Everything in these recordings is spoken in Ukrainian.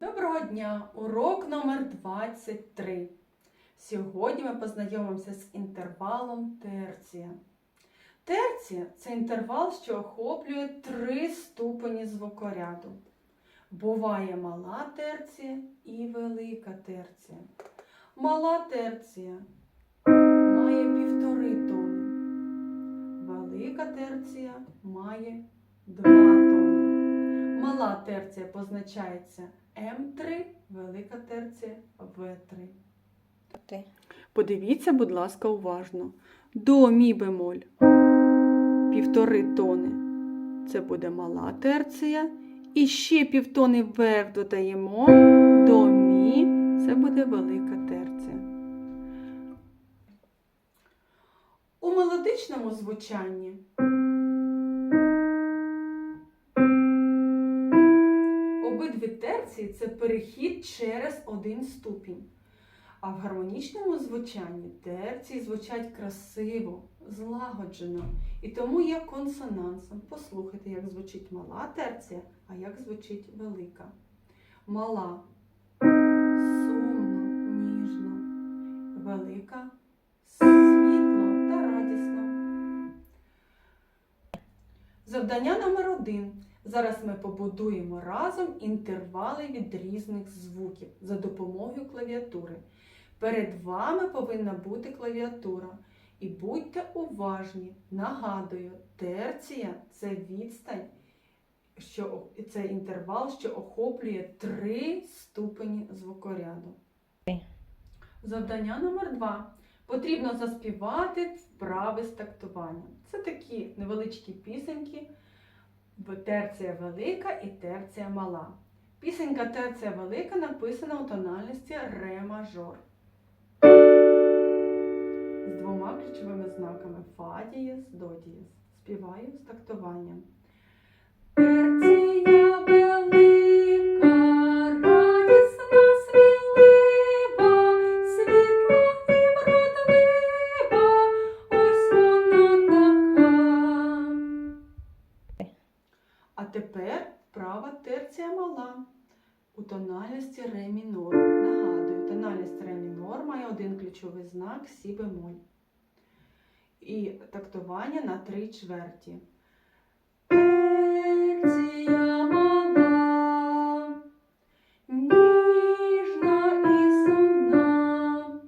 Доброго дня! Урок номер 23. Сьогодні ми познайомимося з інтервалом терція. Терція це інтервал, що охоплює три ступені звукоряду. Буває мала терція і велика терція. Мала терція має півтори тони. Велика терція має два тони. Мала терція позначається М3, велика терція В3. Подивіться, будь ласка, уважно. До мі бемоль півтори тони. Це буде мала терція. І ще півтони вверх додаємо до мі. Це буде велика терція. У мелодичному звучанні Обидві терції це перехід через один ступінь. А в гармонічному звучанні терції звучать красиво, злагоджено. І тому є консонансом. Послухайте, як звучить мала терція, а як звучить велика. Мала сумно, ніжно, велика світло та радісно. Завдання номер один. Зараз ми побудуємо разом інтервали від різних звуків за допомогою клавіатури. Перед вами повинна бути клавіатура. І будьте уважні, нагадую, терція це відстань, що, це інтервал, що охоплює три ступені звукоряду. Завдання номер два. Потрібно заспівати вправи з тактуванням. Це такі невеличкі пісеньки. В терція велика і терція мала. Пісенька терція велика написана у тональності ре мажор. З двома ключовими знаками фа дієс, до дієс. Співаю з тактуванням. Терція тепер вправа терція мала у тональності ре мінор. Нагадую, тональність ре мінор має один ключовий знак сі бемоль. І тактування на три чверті. Терція мала, ніжна і сумна.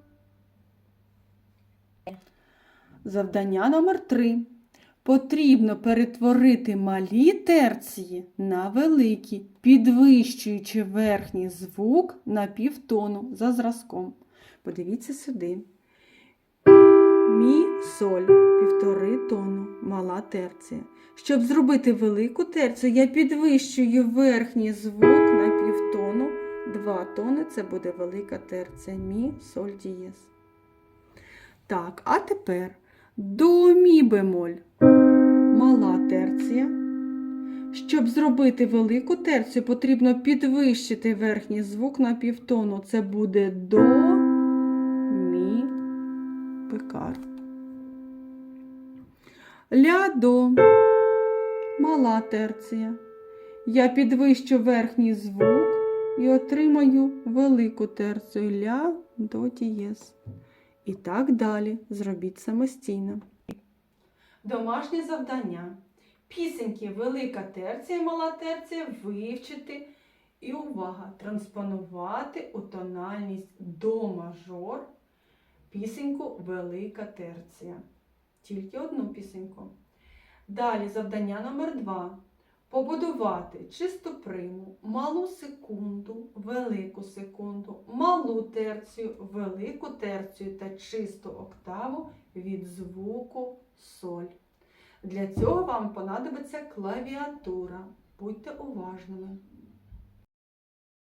Завдання номер три. Потрібно перетворити малі терції на великі, підвищуючи верхній звук на півтону за зразком. Подивіться сюди. Мі, соль, півтори тону, мала терція. Щоб зробити велику терцію, я підвищую верхній звук на півтону. Два тони це буде велика терція. Мі, соль, дієс. Так, а тепер до мі бемоль терція. Щоб зробити велику терцію, потрібно підвищити верхній звук на півтону. Це буде до мі пекар. Ля до мала терція. Я підвищу верхній звук і отримаю велику терцію ля до дієс. І так далі. Зробіть самостійно. Домашнє завдання. Пісеньки велика терція і мала терція вивчити. І увага! Транспонувати у тональність до мажор пісеньку велика терція. Тільки одну пісеньку. Далі завдання номер два. Побудувати чисту приму, малу секунду, велику секунду, малу терцію, велику терцію та чисту октаву від звуку соль. Для цього вам понадобиться клавіатура. Будьте уважними.